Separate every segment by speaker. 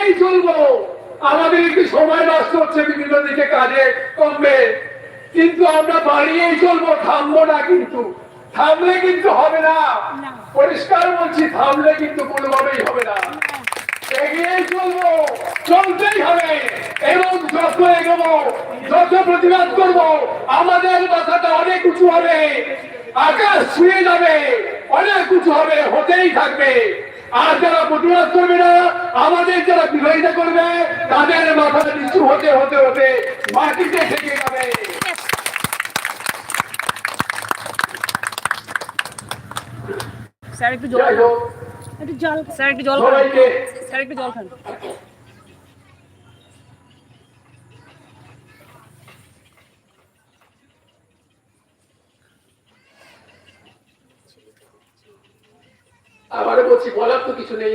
Speaker 1: এই চলবো। আমাদের একটু সময় নষ্ট হচ্ছে বিভিন্ন দিকে কাজে কমবে। কিন্তু আমরা বাড়িয়েই চলবো, থামবো না কিন্তু। থামলে কিন্তু হবে না। পরিষ্কার বলছি, থামলে কিন্তু কোনোভাবেই হবে না। উঁচু হবে। আকাশ ছুঁয়ে যাবে, অনেক উঁচু হবে, হতেই থাকবে। আর যারা প্রতিবাদ করবে না আমাদের যারা বিরোধিতা করবে তাদের মাথা নিচু হতে হতে হতে মাটিতে থেকে যাবে।
Speaker 2: স্যার একটু জল স্যার একটু জল খান। স্যার একটু জল খান।
Speaker 1: আবারও বলছি, বলার তো কিছু নেই।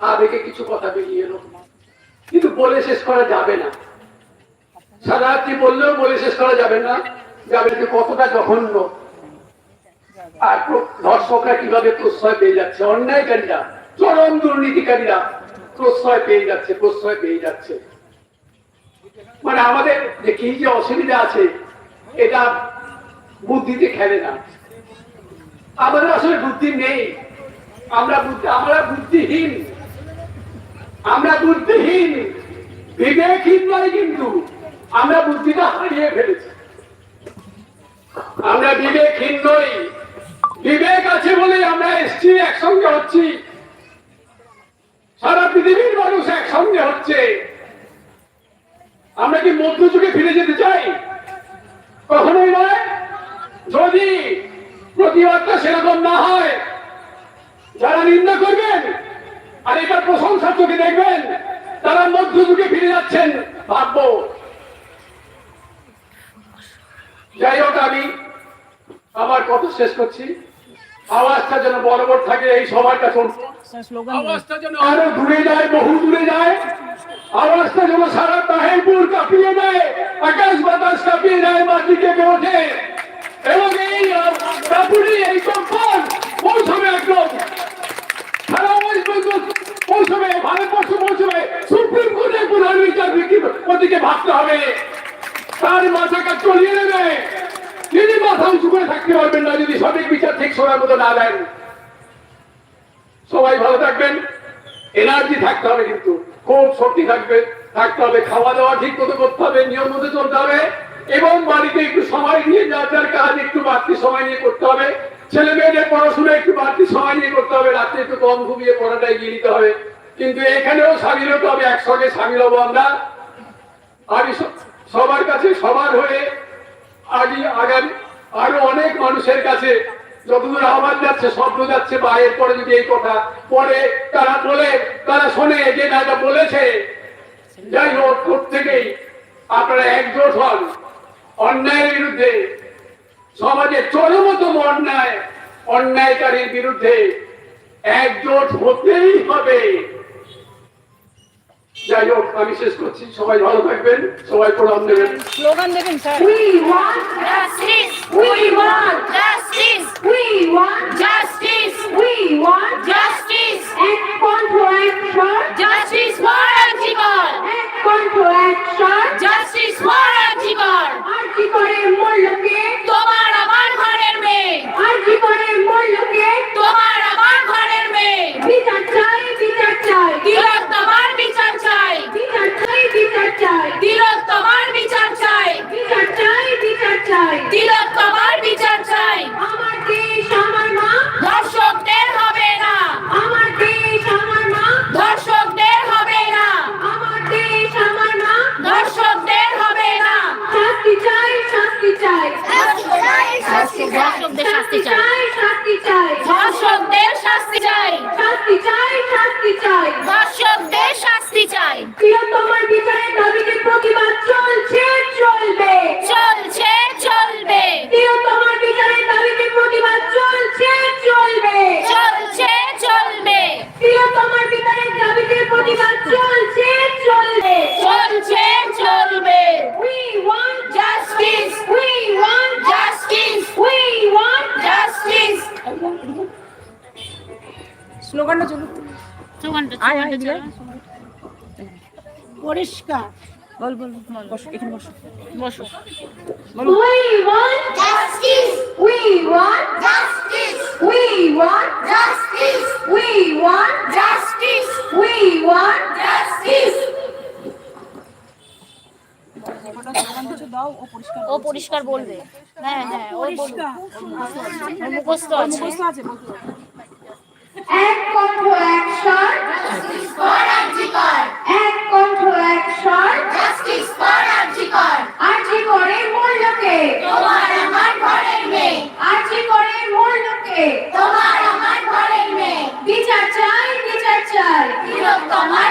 Speaker 1: আবেগে কিছু কথা বেরিয়ে এলো। কিন্তু বলে শেষ করা যাবে না। সারা রাত্রি বললেও বলে শেষ করা যাবে না। যাবে যে কতটা জঘন্য। আর ধর্ষকরা কীভাবে প্রশ্রয় পেয়ে যাচ্ছে? অন্যায়কারীরা, চরম দুর্নীতিকারীরা প্রশ্রয় পেয়ে যাচ্ছে, প্রশ্রয় পেয়ে যাচ্ছে। মানে আমাদের যে কি যে অসুবিধা আছে, এটা বুদ্ধিতে খেলে না। আমাদের আসলে বুদ্ধি নেই। আমরা বুদ্ধি আমরা বুদ্ধিহীন। আমরা বুদ্ধিহীন। বিবেকহীন নয় কিন্তু আমরা বুদ্ধিটা হারিয়ে ফেলেছি। আমরা বিবেকহীন নই। বিবেক আছে বলে আমরা এসছি, একসঙ্গে হচ্ছি। সারা পৃথিবীর মানুষ একসঙ্গে হচ্ছে। আমরা কি মধ্যযুগে ফিরে যেতে চাই? কখনোই নয়। যদি প্রতিবাদটা সেরকম না হয়, যারা নিন্দা করবেন আর এটা প্রশংসা চোখে দেখবেন, তারা মধ্যযুগে ফিরে যাচ্ছেন ভাববো যাই হোক, আমি আমার কত শেষ করছি? আওয়াজটা যেন বরাবর থাকে এই সবার কাছে। আওয়াজটা যেন আরও দূরে যায়, বহু দূরে যায়। আওয়াজটা যেন সারা তাহেরপুর কাঁপিয়ে দেয়, আকাশ বাতাস কাঁপিয়ে দেয় মাটি কেঁপে ওদিকে ভাবতে হবে। তার মাথাটা চলিয়ে নেবে। তিনি মাথা উঁচু করে থাকতে পারবেন না যদি সঠিক বিচার ঠিক সময় মতো না দেন। সবাই ভালো থাকবেন। এনার্জি থাকতে হবে কিন্তু। খুব শক্তি থাকবে। থাকতে হবে, খাওয়া দাওয়া ঠিক মতো করতে হবে, নিয়ম মতো চলতে হবে। এবং বাড়িতে একটু সময় নিয়ে যার যার কাজ একটু বাড়তি সময় নিয়ে করতে হবে। ছেলে মেয়েদের পড়াশোনা একটু বাড়তি সময় নিয়ে করতে হবে। রাত্রে একটু কম ঘুমিয়ে পড়াটা এগিয়ে নিতে হবে। কিন্তু এখানেও সামিল হতে হবে, একসঙ্গে সামিল হব আমরা। আমি সবার কাছে সবার হয়ে আগে আগামী আরও অনেক মানুষের কাছে যতদূর আওয়াজ যাচ্ছে শব্দ যাচ্ছে বা এরপরে যদি এই কথা পরে তারা বলে, তারা শোনে যে এটা বলেছে। যাই হোক, প্রত্যেকেই আপনারা একজোট হন। অন্যায়ের বিরুদ্ধে সমাজের চরমতম অন্যায়, অন্যায়কারীর বিরুদ্ধে একজোট হতেই হবে। যাই হোক আমি শেষ করছি সবাই ভালো থাকবেন সবাই প্রণাম দেবেন
Speaker 2: স্লোগান দেবেন sir
Speaker 3: We want
Speaker 4: Justice!
Speaker 3: We want
Speaker 4: Justice!
Speaker 3: We want
Speaker 4: Justice!
Speaker 3: We want
Speaker 4: Justice!
Speaker 3: Action to action
Speaker 4: Justice for Antigor!
Speaker 3: Action to action শাস্তি চাই। শাস্তি চাই
Speaker 4: শাস্তি চাই। দর্শকদের শাস্তি চাই।
Speaker 3: প্রিয়তমার বিচারের দাবিতে প্রতিবাদ চলছে চলবে।
Speaker 4: চলছে চলবে।
Speaker 3: প্রিয়তমার বিচারের দাবিতে
Speaker 2: এদিকে আয়।
Speaker 3: পরিষ্কার
Speaker 2: বল বল বল বসো এখানে বসো বসো
Speaker 3: We want
Speaker 4: Justice.
Speaker 3: we want
Speaker 4: Justice.
Speaker 3: we want
Speaker 4: Justice.
Speaker 3: we want
Speaker 4: Justice.
Speaker 3: we want
Speaker 4: Justice.
Speaker 2: ওটা স্লোগান কিছু দাও ও পরিষ্কার
Speaker 5: বলবে হ্যাঁ হ্যাঁ ও ওর মুখস্থ আছে
Speaker 2: মুখস্থ আছে
Speaker 3: এক কণ্ঠ এক করে মূল্যকে
Speaker 4: তোমার আমার ঘরের মেয়ে।
Speaker 3: করে মূল্যকে
Speaker 4: তোমার আমার ঘরের মেয়ে।
Speaker 3: বিচার চাই বিচার চাই।
Speaker 4: তিলোত্তমার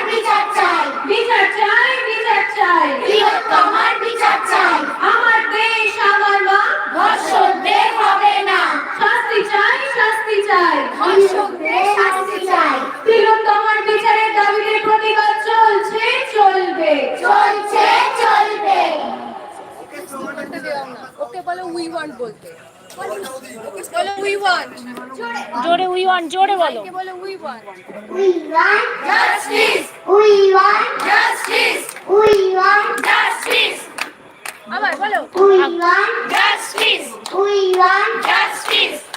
Speaker 3: শাস্তি চাই।
Speaker 4: ধর্ষকদের শাস্তি চাই।
Speaker 3: তিলোত্তমার বিচারের দাবিতে প্রতিবাদ চলছে চলবে।
Speaker 4: চলছে চলবে।
Speaker 6: ওকে বলো উই ওয়ান্ট বলতে। বলো উই ওয়ান্ট
Speaker 5: জোরে উই ওয়ান জোরে বলো।
Speaker 6: বলো we want
Speaker 4: We want justice.